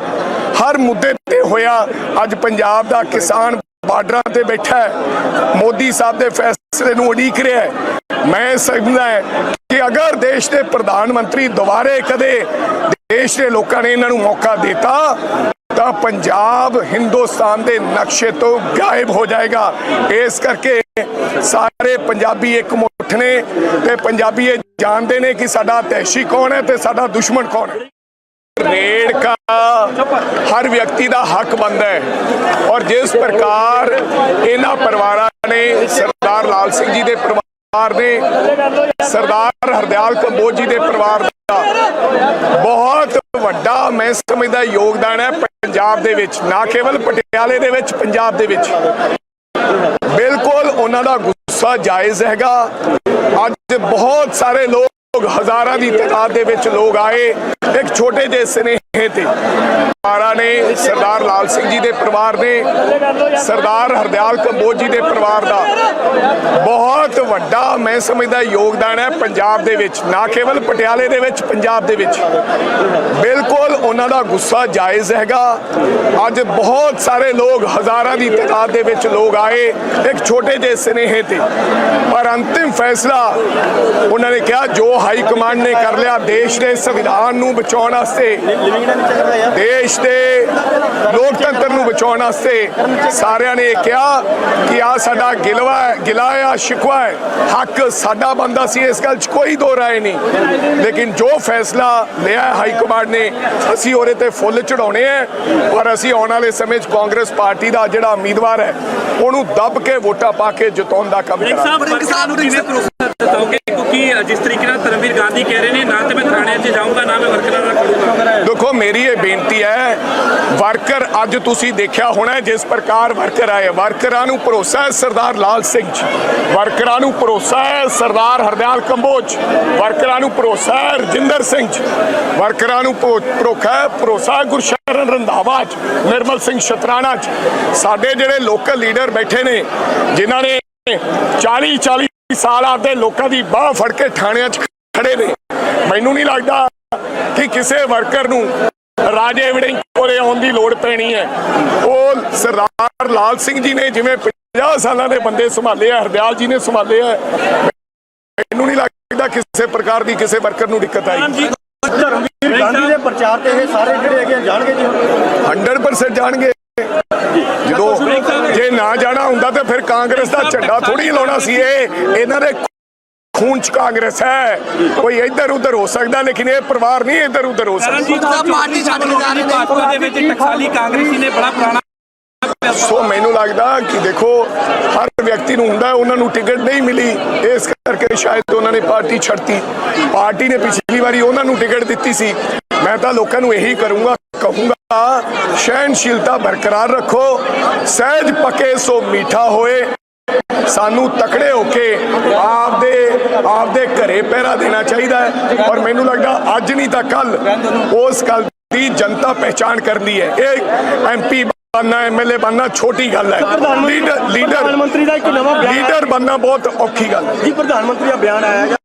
Speaker 1: ਹਰ ਮੁੱਦੇ ਤੇ ਹੋਇਆ, ਅੱਜ ਪੰਜਾਬ ਦਾ ਕਿਸਾਨ ਬਾਰਡਰਾਂ ਤੇ ਬੈਠਾ ਹੈ। ਮੋਦੀ ਸਾਹਿਬ ਦੇ ਫੈਸਲੇ ਨੂੰ ਉਡੀਕ ਰਿਹਾ ਹੈ। ਮੈਂ ਸਮਝਦਾ ਕਿ ਅਗਰ ਦੇਸ਼ ਦੇ ਪ੍ਰਧਾਨ ਮੰਤਰੀ ਦੁਬਾਰੇ ਕਦੇ ਦੇਸ਼ ਦੇ ਲੋਕਾਂ ਨੇ ਇਹਨਾਂ ਨੂੰ ਮੌਕਾ ਦਿੱਤਾ, ਤਾਂ ਪੰਜਾਬ ਹਿੰਦੁਸਤਾਨ ਦੇ ਨਕਸ਼ੇ ਤੋਂ ਗਾਇਬ ਹੋ ਜਾਏਗਾ। ਇਸ ਕਰਕੇ ਸਾਰੇ ਪੰਜਾਬੀ ਇੱਕ ਮੁੱਠ ਨੇ ਤੇ ਪੰਜਾਬੀ ਇਹ ਜਾਣਦੇ ਨੇ ਕਿ ਸਾਡਾ ਦੇਸ਼ੀ ਕੌਣ ਹੈ ਤੇ ਸਾਡਾ ਦੁਸ਼ਮਣ ਕੌਣ ਹੈ। ਰੇੜ ਕਾ ਹਰ ਵਿਅਕਤੀ ਦਾ ਹੱਕ ਬਣਦਾ ਹੈ। ਔਰ ਜਿਸ ਪ੍ਰਕਾਰ ਇਹਨਾਂ ਪਰਿਵਾਰਾਂ ਨੇ, ਸਰਦਾਰ ਲਾਲ ਸਿੰਘ ਜੀ ਦੇ ਪਰਿਵਾਰ ਨੇ, ਸਰਦਾਰ ਹਰਦਿਆਲ ਕੰਬੋਜ ਜੀ ਦੇ ਪਰਿਵਾਰ ਦਾ ਬਹੁਤ ਵੱਡਾ ਮੈਂ ਸਮਝਦਾ ਯੋਗਦਾਨ ਹੈ ਪੰਜਾਬ ਦੇ ਵਿੱਚ, ਨਾ ਕੇਵਲ ਪਟਿਆਲੇ ਦੇ ਵਿੱਚ, ਪੰਜਾਬ ਦੇ ਵਿੱਚ। ਬਿਲਕੁਲ ਉਹਨਾਂ ਦਾ ਗੁੱਸਾ ਜਾਇਜ਼ ਹੈਗਾ। ਅੱਜ ਬਹੁਤ ਸਾਰੇ ਲੋਕ ਹਜ਼ਾਰਾਂ ਦੀ ਤਾਦਾਦ ਦੇ ਵਿੱਚ ਲੋਕ ਆਏ। ਇੱਕ ਛੋਟੇ ਜਿਹੇ ਸਨੇਹੇ ਤੇ ਪਰਿਵਾਰਾਂ ਨੇ ਸਰਦਾਰ ਲਾਲ ਸਿੰਘ ਜੀ ਦੇ ਪਰਿਵਾਰ ਨੇ, ਸਰਦਾਰ ਹਰਦਿਆਲ ਕੰਬੋਜ ਜੀ ਦੇ ਪਰਿਵਾਰ ਦਾ ਬਹੁਤ ਵੱਡਾ ਮੈਂ ਸਮਝਦਾ ਯੋਗਦਾਨ ਹੈ ਪੰਜਾਬ ਦੇ ਵਿੱਚ, ਨਾ ਕੇਵਲ ਪਟਿਆਲੇ ਦੇ ਵਿੱਚ, ਪੰਜਾਬ ਦੇ ਵਿੱਚ। ਬਿਲਕੁਲ ਉਹਨਾਂ ਦਾ ਗੁੱਸਾ ਜਾਇਜ਼ ਹੈਗਾ। ਅੱਜ ਬਹੁਤ ਸਾਰੇ ਲੋਕ ਹਜ਼ਾਰਾਂ ਦੀ ਤਾਦਾਦ ਦੇ ਵਿੱਚ ਲੋਕ ਆਏ, ਇੱਕ ਛੋਟੇ ਜਿਹੇ ਸਨੇਹੇ ਤੇ। ਪਰ ਅੰਤਿਮ ਫੈਸਲਾ ਉਹਨਾਂ ਨੇ ਕਿਹਾ, ਜੋ ਹਾਈ ਕਮਾਂਡ ਨੇ ਕਰ ਲਿਆ, ਦੇਸ਼ ਦੇ ਸੰਵਿਧਾਨ ਨੂੰ ਬਚਾਉਣ ਵਾਸਤੇ ਦੇਸ਼ ਦੇ ਲੋਕਤੰਤਰ ਨੂੰ ਬਚਾਉਣ ਵਾਸਤੇ ਸਾਰਿਆਂ ਨੇ ਇਹ ਕਿਹਾ ਕਿ ਆ ਸਾਡਾ ਗਿਲਵਾ ਹੈ ਗਿਲਾ ਆ ਸ਼ਿਕਵਾ ਹੈ। ਹੱਕ ਸਾਡਾ ਬੰਦਾ ਸੀ ਇਸ ਗੱਲ 'ਚ ਕੋਈ ਦੋ ਰਾਏ ਨਹੀਂ। ਲੇਕਿਨ ਜੋ ਫੈਸਲਾ ਲਿਆ ਹੈ ਹਾਈ ਕਮਾਂਡ ਨੇ ਅਸੀਂ ਉਹਦੇ ਤੇ ਫੁੱਲ ਚੜਾਉਣੇ ਆ ਔਰ ਅਸੀਂ ਆਉਣ ਵਾਲੇ ਸਮੇਂ 'ਚ ਕਾਂਗਰਸ ਪਾਰਟੀ ਦਾ ਜਿਹੜਾ ਉਮੀਦਵਾਰ ਹੈ ਉਹਨੂੰ ਦੱਬ ਕੇ ਵੋਟਾਂ ਪਾ ਕੇ ਜਿਤਾਉਣ ਦਾ ਕੰਮ ਕਰਾਂਗੇ।
Speaker 2: ਸਾਹਿਬ ਕਿਵੇਂ ਕਿਉਂਕਿ ਜਿਸ ਤਰੀਕੇ ਨਾਲ ਧਰਮਵੀਰ ਗਾਂਧੀ ਕਹਿ ਰਹੇ ਨੇ ਨਾ ਤੇ ਮੈਂ ਥਾਣੇ 'ਚ ਜਾਊਂਗਾ ਨਾ ਮੈਂ ਵਰਕਰਾਂ ਨਾਲ ਖੜੂੰਗਾ
Speaker 1: ਦੇਖੋ ਮੇਰੀ ਇਹ ਬੇਨਤੀ ਹੈ, ਵਰਕਰ ਅੱਜ ਤੁਸੀਂ ਦੇਖਿਆ ਹੋਣਾ ਜਿਸ ਪ੍ਰਕਾਰ ਵਰਕਰ ਆਏ। ਵਰਕਰਾਂ ਨੂੰ ਭਰੋਸਾ ਹੈ ਸਰਦਾਰ ਲਾਲ ਸਿੰਘ ਜੀ। ਵਰਕਰਾਂ ਨੂੰ ਭਰੋਸਾ ਹੈ ਸਰਦਾਰ ਹਰਦਿਆਲ ਕੰਬੋਜ। ਵਰਕਰਾਂ ਨੂੰ ਭਰੋਸਾ ਹੈ ਰਜਿੰਦਰ ਸਿੰਘ ਜੀ। ਵਰਕਰਾਂ ਨੂੰ ਭਰੋਖਾ ਭਰੋਸਾ ਹੈ ਗੁਰਸ਼ਰਨ ਰੰਧਾਵਾ ਚ ਨਿਰਮਲ ਸਿੰਘ ਸ਼ਤਰਾਣਾ ਚ ਸਾਡੇ ਜਿਹੜੇ ਲੋਕਲ ਲੀਡਰ ਬੈਠੇ ਨੇ, ਜਿਨ੍ਹਾਂ ਨੇ 40 40 ਸਾਲ ਆਪਦੇ ਲੋਕਾਂ ਦੀ ਬਾਹ ਫੜ ਕੇ ਥਾਣਿਆਂ 'ਚ ਖੜੇ ਨੇ, ਮੈਨੂੰ ਨਹੀਂ ਲੱਗਦਾ ਕਿ ਕਿਸੇ ਵਰਕਰ ਨੂੰ ਰਾਜੇ ਵੜਿੰਗ ਕੋਲੇ ਆਉਣ ਦੀ ਲੋੜ ਪੈਣੀ ਹੈ। ਉਹ ਸਰਦਾਰ ਲਾਲ ਸਿੰਘ ਜੀ ਨੇ ਜਿਵੇਂ 50 ਸਾਲਾਂ ਦੇ ਬੰਦੇ ਸੰਭਾਲੇ ਆ ਹਰਦਿਆਲ ਜੀ ਨੇ ਸੰਭਾਲੇ ਆ ਮੈਨੂੰ ਨਹੀਂ ਲੱਗਦਾ ਕਿਸੇ ਪ੍ਰਕਾਰ ਦੀ ਕਿਸੇ ਵਰਕਰ ਨੂੰ ਦਿੱਕਤ ਆਈ।
Speaker 3: ਧਰਮਵੀਰ ਗਾਂਧੀ ਦੇ ਪ੍ਰਚਾਰ ਤੇ ਇਹ ਸਾਰੇ ਜਿਹੜੇ ਹੈਗੇ ਜਾਣਗੇ ਜੀ
Speaker 1: 100% ਜਾਣਗੇ। ਜਦੋਂ ਜੇ ਨਾ ਜਾਣਾ ਹੁੰਦਾ ਤਾਂ ਫਿਰ ਕਾਂਗਰਸ ਦਾ ਝੰਡਾ ਥੋੜੀ ਲਾਉਣਾ ਸੀ ਇਹ। ਇਹਨਾਂ ਦੇ ਖੂਨ ਚ ਕਾਂਗਰਸ ਹੈ। ਕੋਈ ਇੱਧਰ ਉੱਧਰ ਹੋ ਸਕਦਾ ਲੇਕਿਨ ਇਹ ਪਰਿਵਾਰ ਨਹੀਂ ਇੱਧਰ ਉੱਧਰ ਹੋ ਸਕਦਾ।
Speaker 4: ਪਾਰਟੀ ਛੱਡ ਕੇ ਜਾ ਰਹੇ ਨੇ।
Speaker 2: ਭਾਜਪਾ ਦੇ ਵਿੱਚ ਟਕਸਾਲੀ ਕਾਂਗਰਸੀ ਨੇ ਬੜਾ ਪੁਰਾਣਾ
Speaker 1: ਸੋ ਮੈਨੂੰ ਲੱਗਦਾ ਕਿ ਦੇਖੋ ਹਰ ਵਿਅਕਤੀ ਨੂੰ ਹੁੰਦਾ ਹੈ, ਉਹਨਾਂ ਨੂੰ ਟਿਕਟ ਨਹੀਂ ਮਿਲੀ। ਇਸ ਕਰਕੇ ਸ਼ਾਇਦ ਉਹਨਾਂ ਨੇ ਪਾਰਟੀ ਛੱਡਤੀ। ਪਾਰਟੀ ਨੇ ਪਿਛਲੀ ਵਾਰੀ ਉਹਨਾਂ ਨੂੰ ਟਿਕਟ ਦਿੱਤੀ ਸੀ। ਮੈਂ ਤਾਂ ਲੋਕਾਂ ਨੂੰ ਇਹੀ ਕਰੂੰਗਾ ਕਹੂੰਗਾ ਸਹਿਨਸ਼ੀਲਤਾ ਬਰਕਰਾਰ ਰੱਖੋ। ਸਹਿਜ ਪੱਕੇ ਸੋ ਮੀਠਾ ਹੋਏ। ਸਾਨੂੰ ਤਕੜੇ ਹੋ ਕੇ ਆਪਦੇ ਆਪਦੇ ਘਰੇ ਪਹਿਰਾ ਦੇਣਾ ਚਾਹੀਦਾ ਹੈ। ਔਰ ਮੈਨੂੰ ਲੱਗਦਾ ਅੱਜ ਨਹੀਂ ਤਾਂ ਕੱਲ ਉਸ ਗੱਲ ਦੀ ਜਨਤਾ ਪਹਿਚਾਨ ਕਰਦੀ ਹੈ। ਇਹ ਐਮਪੀ ਬਣਨਾ ਐਮਐਲਏ ਬਣਨਾ ਛੋਟੀ ਗੱਲ ਹੈ। ਲੀਡਰ
Speaker 3: ਪ੍ਰਧਾਨ
Speaker 1: ਲੀਡਰ
Speaker 3: ਮੰਤਰੀ ਦਾ ਇੱਕ ਨਵਾਂ ਬਿਆਨ
Speaker 1: ਲੀਡਰ ਬਣਨਾ ਬਹੁਤ ਔਖੀ ਗੱਲ ਹੈ।
Speaker 3: ਜੀ ਪ੍ਰਧਾਨ ਮੰਤਰੀ ਦਾ ਬਿਆਨ ਆਇਆ ਹੈਗਾ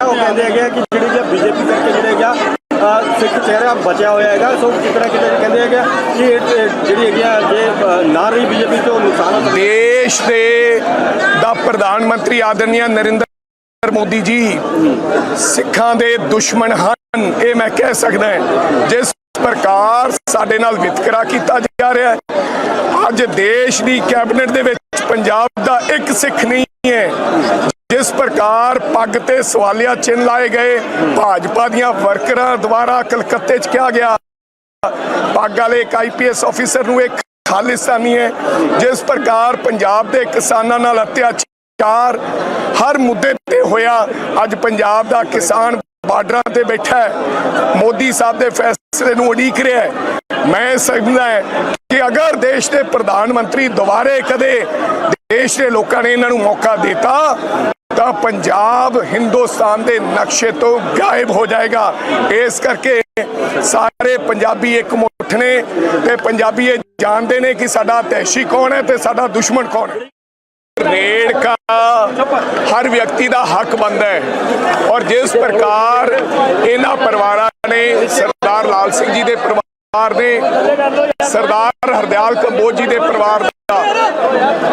Speaker 3: ਉਹ ਕਹਿੰਦੇ ਹੈਗੇ ਕਿ ਜਿਹੜੀ ਕਿ ਬੀਜੇਪੀ ਕਰਕੇ ਜਿਹੜੇ ਹੈਗਾ ਸਿੱਖ ਚਿਹਰਾ ਬਚਿਆ ਹੋਇਆ ਹੈਗਾ। ਸੋ ਕਿਤੇ ਨਾ ਕਿਤੇ ਕਹਿੰਦੇ ਹੈਗੇ ਕਿ ਜਿਹੜੀ ਹੈਗੀ ਆ ਜੇ ਨਾ ਰਹੀ ਬੀਜੇਪੀ ਤੇ ਨੁਕਸਾਨ ਹੋ ਸਕਦਾ।
Speaker 1: ਦੇਸ਼ ਦੇ ਦਾ ਪ੍ਰਧਾਨ ਮੰਤਰੀ ਆਦਰਨੀय ਨਰਿੰਦਰ ਮੋਦੀ ਜੀ, ਸਿੱਖਾਂ ਦੇ ਦੁਸ਼ਮਣ ਹਨ, ਇਹ ਮੈਂ ਕਹਿ ਸਕਦਾ ਜਿਸ ਪ੍ਰਕਾਰ ਸਾਡੇ ਨਾਲ ਵਿਤਕਰਾ ਕੀਤਾ ਜਾ ਰਿਹਾ ਹੈ, ਅੱਜ ਦੇਸ਼ ਦੀ ਕੈਬਨਿਟ ਦੇ ਵਿੱਚ ਪੰਜਾਬ ਦਾ ਇੱਕ ਸਿੱਖ ਨਹੀਂ ਹੈ। ਜਿਸ ਪ੍ਰਕਾਰ ਪੱਗ ਤੇ ਸਵਾਲੀਆ ਚਿੰਨ੍ਹ ਲਾਏ ਗਏ, ਭਾਜਪਾ ਦੀਆਂ ਵਰਕਰਾਂ ਦੁਆਰਾ ਕਲਕੱਤੇ 'ਚ ਕਿਹਾ ਗਿਆ, ਪੱਗ ਵਾਲੇ ਇੱਕ ਆਈਪੀਐਸ ਅਫੀਸਰ ਨੂੰ ਇੱਕ ਖਾਲਿਸਤਾਨੀ ਹੈ। ਜਿਸ ਪ੍ਰਕਾਰ ਪੰਜਾਬ ਦੇ ਕਿਸਾਨਾਂ ਨਾਲ ਅਤਿਆਚਾਰ ਹਰ ਮੁੱਦੇ ਤੇ ਹੋਇਆ, ਅੱਜ ਪੰਜਾਬ ਦਾ ਕਿਸਾਨ ਬਾਰਡਰਾਂ ਤੇ ਬੈਠਾ ਹੈ। ਮੋਦੀ ਸਾਹਿਬ ਦੇ ਫੈਸਲੇ ਨੂੰ ਉਡੀਕ ਰਿਹਾ ਹੈ। ਮੈਂ ਸਮਝਦਾ ਕਿ ਅਗਰ ਦੇਸ਼ ਦੇ ਪ੍ਰਧਾਨ ਮੰਤਰੀ ਦੁਬਾਰੇ ਕਦੇ ਦੇਸ਼ ਦੇ ਲੋਕਾਂ ਨੇ ਇਹਨਾਂ ਨੂੰ ਮੌਕਾ ਦਿੱਤਾ, ਤਾਂ ਪੰਜਾਬ ਹਿੰਦੁਸਤਾਨ ਦੇ ਨਕਸ਼ੇ ਤੋਂ ਗਾਇਬ ਹੋ ਜਾਏਗਾ। ਇਸ ਕਰਕੇ ਸਾਰੇ ਪੰਜਾਬੀ ਇੱਕ ਮੁੱਠ ਨੇ ਤੇ ਪੰਜਾਬੀ ਇਹ ਜਾਣਦੇ ਨੇ ਕਿ ਸਾਡਾ ਦੇਸ਼ੀ ਕੌਣ ਹੈ ਤੇ ਸਾਡਾ ਦੁਸ਼ਮਣ ਕੌਣ ਹੈ। ਰੇਡ का ਹਰ ਵਿਅਕਤੀ ਦਾ ਹੱਕ ਬਣਦਾ ਹੈ ਔਰ ਜਿਸ ਪ੍ਰਕਾਰ ਇਹਨਾਂ ਪਰਿਵਾਰਾਂ ਨੇ, ਸਰਦਾਰ ਲਾਲ ਸਿੰਘ ਜੀ ਦੇ ਪਰਿਵਾਰ ਨੇ, ਸਰਦਾਰ ਹਰਦਿਆਲ ਕੰਬੋਜ ਜੀ ਦੇ ਪਰਿਵਾਰ ਦਾ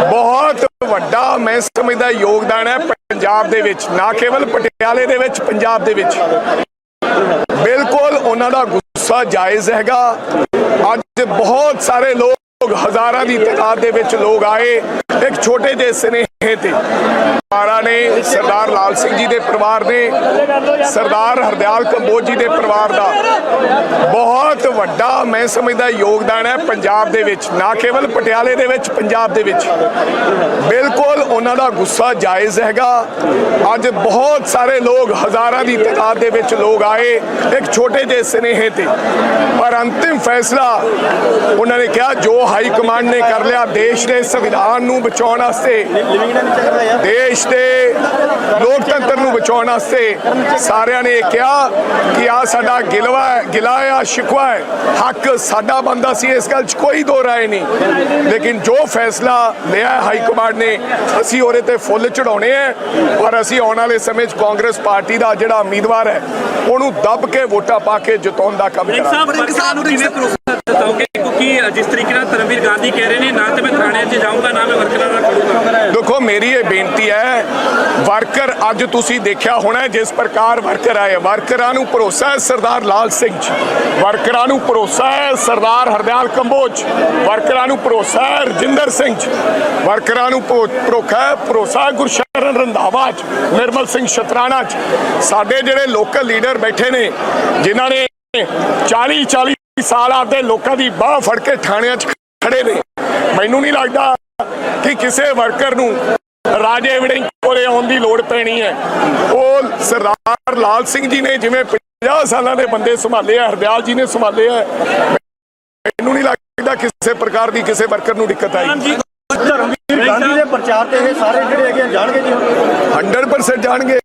Speaker 1: ਬਹੁਤ ਵੱਡਾ ਮੈਂ ਸਮਝਦਾ ਯੋਗਦਾਨ ਹੈ ਪੰਜਾਬ ਦੇ ਵਿੱਚ, ਨਾ ਕੇਵਲ ਪਟਿਆਲੇ ਦੇ ਵਿੱਚ, ਪੰਜਾਬ ਦੇ ਵਿੱਚ। ਉਹਨਾਂ ਦਾ ਗੁੱਸਾ ਜਾਇਜ਼ ਹੈਗਾ। ਅੱਜ ਬਹੁਤ ਸਾਰੇ ਲੋਕ ਹਜ਼ਾਰਾਂ ਦੀ ਤਾਦਾਦ ਦੇ ਵਿੱਚ ਲੋਕ ਆਏ, ਇੱਕ ਛੋਟੇ ਜਿਹੇ ਸਨੇਹੇ ਤੇ। ਪਰਿਵਾਰਾਂ ਨੇ, ਸਰਦਾਰ ਲਾਲ ਸਿੰਘ ਜੀ ਦੇ ਪਰਿਵਾਰ ਨੇ, ਸਰਦਾਰ ਹਰਦਿਆਲ ਕੰਬੋਜ ਜੀ ਦੇ ਪਰਿਵਾਰ ਦਾ ਬਹੁਤ ਵੱਡਾ, ਮੈਂ ਸਮਝਦਾ ਯੋਗਦਾਨ ਹੈ ਪੰਜਾਬ ਦੇ ਵਿੱਚ, ਨਾ ਕੇਵਲ ਪਟਿਆਲੇ ਦੇ ਵਿੱਚ, ਪੰਜਾਬ ਦੇ ਵਿੱਚ। ਬਿਲਕੁਲ ਉਹਨਾਂ ਦਾ ਗੁੱਸਾ ਜਾਇਜ਼ ਹੈਗਾ। ਅੱਜ ਬਹੁਤ ਸਾਰੇ ਲੋਕ ਹਜ਼ਾਰਾਂ ਦੀ ਤਾਦਾਦ ਦੇ ਵਿੱਚ ਲੋਕ ਆਏ, ਇੱਕ ਛੋਟੇ ਜਿਹੇ ਸਨੇਹੇ ਤੇ। ਪਰ ਅੰਤਿਮ ਫੈਸਲਾ ਉਹਨਾਂ ਨੇ ਕਿਹਾ, ਜੋ ਹਾਈ ਕਮਾਂਡ ਨੇ ਕਰ ਲਿਆ, ਦੇਸ਼ ਦੇ ਸੰਵਿਧਾਨ ਨੂੰ ਬਚਾਉਣ ਵਾਸਤੇ,
Speaker 3: ਦੇਸ਼
Speaker 1: ਦੇਸ਼ ਦੇ ਲੋਕਤੰਤਰ ਨੂੰ ਬਚਾਉਣ ਵਾਸਤੇ ਸਾਰਿਆਂ ਨੇ ਇਹ ਕਿਹਾ ਕਿ ਆ ਸਾਡਾ ਗਿਲਵਾ ਹੈ ਗਿਲਾ ਆ ਸ਼ਿਕਵਾ ਹੈ। ਹੱਕ ਸਾਡਾ ਬੰਦਾ ਸੀ ਇਸ ਗੱਲ 'ਚ ਕੋਈ ਦੋ ਰਾਏ ਨਹੀਂ। ਲੇਕਿਨ ਜੋ ਫੈਸਲਾ ਲਿਆ ਹੈ ਹਾਈ ਕਮਾਂਡ ਨੇ ਅਸੀਂ ਉਹਦੇ ਤੇ ਫੁੱਲ ਚੜਾਉਣੇ ਆ ਔਰ ਅਸੀਂ ਆਉਣ ਵਾਲੇ ਸਮੇਂ 'ਚ ਕਾਂਗਰਸ ਪਾਰਟੀ ਦਾ ਜਿਹੜਾ ਉਮੀਦਵਾਰ ਹੈ ਉਹਨੂੰ ਦੱਬ ਕੇ ਵੋਟਾਂ ਪਾ ਕੇ ਜਿਤਾਉਣ ਦਾ ਕੰਮ ਕਰਾਂਗੇ।
Speaker 2: ਜਿਸ ਤਰੀਕੇ ਨਾਲ ਧਰਮਵੀਰ ਗਾਂਧੀ ਕਹਿ ਰਹੇ ਨੇ ਨਾ ਤੇ ਮੈਂ ਥਾਣੇ 'ਚ ਜਾਊਂਗਾ ਨਾ ਮੈਂ ਵਰਕਰਾਂ
Speaker 1: ਦੇਖੋ, ਮੇਰੀ ਇਹ ਬੇਨਤੀ ਹੈ, ਵਰਕਰ ਅੱਜ ਤੁਸੀਂ ਦੇਖਿਆ ਹੋਣਾ ਜਿਸ ਪ੍ਰਕਾਰ ਵਰਕਰ ਆਏ। ਵਰਕਰਾਂ ਨੂੰ ਭਰੋਸਾ ਹੈ ਸਰਦਾਰ ਲਾਲ ਸਿੰਘ ਜੀ। ਵਰਕਰਾਂ ਨੂੰ ਭਰੋਸਾ ਹੈ ਸਰਦਾਰ ਹਰਦਿਆਲ ਕੰਬੋਜ ਵਰਕਰਾਂ ਨੂੰ ਭਰੋਸਾ ਹੈ ਰਜਿੰਦਰ ਸਿੰਘ ਜੀ। ਵਰਕਰਾਂ ਨੂੰ ਭਰੋ- ਭਰੋਸਾ ਹੈ ਭਰੋਸਾ ਗੁਰਸ਼ਰਨ ਰੰਧਾਵਾ ਚ ਨਿਰਮਲ ਸਿੰਘ ਸ਼ਤਰਾਣਾ ਚ ਸਾਡੇ ਜਿਹੜੇ ਲੋਕਲ ਲੀਡਰ ਬੈਠੇ ਨੇ, ਜਿਨ੍ਹਾਂ ਨੇ 40 40 ਸਾਲ ਆਪਦੇ ਲੋਕਾਂ ਦੀ ਬਾਹ ਫੜ ਕੇ ਥਾਣਿਆਂ 'ਚ ਖੜੇ ਨੇ, ਮੈਨੂੰ ਨਹੀਂ ਲੱਗਦਾ ਕਿ ਕਿਸੇ ਵਰਕਰ ਨੂੰ ਰਾਜੇ ਵੜਿੰਗ ਕੋਲੇ ਆਉਣ ਦੀ ਲੋੜ ਪੈਣੀ ਹੈ। ਉਹ ਸਰਦਾਰ ਲਾਲ ਸਿੰਘ ਜੀ ਨੇ ਜਿਵੇਂ 50 ਸਾਲਾਂ ਦੇ ਬੰਦੇ ਸੰਭਾਲੇ ਆ ਹਰਦਿਆਲ ਜੀ ਨੇ ਸੰਭਾਲੇ ਆ ਮੈਨੂੰ ਨਹੀਂ ਲੱਗਦਾ ਕਿਸੇ ਪ੍ਰਕਾਰ ਦੀ ਕਿਸੇ ਵਰਕਰ ਨੂੰ ਦਿੱਕਤ ਆਈ।
Speaker 3: ਧਰਮਵੀਰ ਗਾਂਧੀ ਦੇ ਪ੍ਰਚਾਰ ਤੇ ਇਹ ਸਾਰੇ ਜਿਹੜੇ ਹੈਗੇ ਆ ਜਾਣਗੇ ਜੀ
Speaker 1: 100% ਜਾਣਗੇ।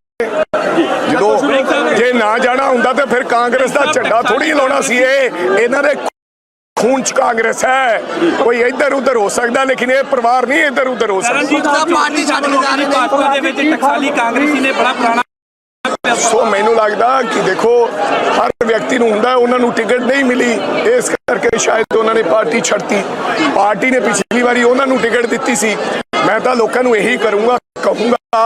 Speaker 1: ਜਦੋਂ ਜੇ ਨਾ ਜਾਣਾ ਹੁੰਦਾ ਤਾਂ ਫਿਰ ਕਾਂਗਰਸ ਦਾ ਝੰਡਾ ਥੋੜੀ ਲਾਉਣਾ ਸੀ ਇਹ। ਇਹਨਾਂ ਦੇ ਖੂਨ ਚ ਕਾਂਗਰਸ ਹੈ। ਕੋਈ ਇੱਧਰ ਉੱਧਰ ਹੋ ਸਕਦਾ ਲੇਕਿਨ ਇਹ ਪਰਿਵਾਰ ਨਹੀਂ ਇੱਧਰ ਉੱਧਰ ਹੋ ਸਕਦਾ।
Speaker 4: ਪਾਰਟੀ ਛੱਡ ਕੇ ਜਾ ਰਹੇ ਨੇ।
Speaker 2: ਭਾਜਪਾ ਦੇ ਵਿੱਚ ਟਕਸਾਲੀ ਕਾਂਗਰਸੀ ਨੇ ਬੜਾ ਪੁਰਾਣਾ
Speaker 1: ਸੋ ਮੈਨੂੰ ਲੱਗਦਾ ਕਿ ਦੇਖੋ ਹਰ ਵਿਅਕਤੀ ਨੂੰ ਹੁੰਦਾ ਉਹਨਾਂ ਨੂੰ ਟਿਕਟ ਨਹੀਂ ਮਿਲੀ। ਇਸ ਕਰਕੇ ਸ਼ਾਇਦ ਉਹਨਾਂ ਨੇ ਪਾਰਟੀ ਛੱਡਤੀ। ਪਾਰਟੀ ਨੇ ਪਿਛਲੀ ਵਾਰੀ ਉਹਨਾਂ ਨੂੰ ਟਿਕਟ ਦਿੱਤੀ ਸੀ। ਮੈਂ ਤਾਂ ਲੋਕਾਂ ਨੂੰ ਇਹੀ ਕਰੂੰਗਾ ਕਹੂੰਗਾ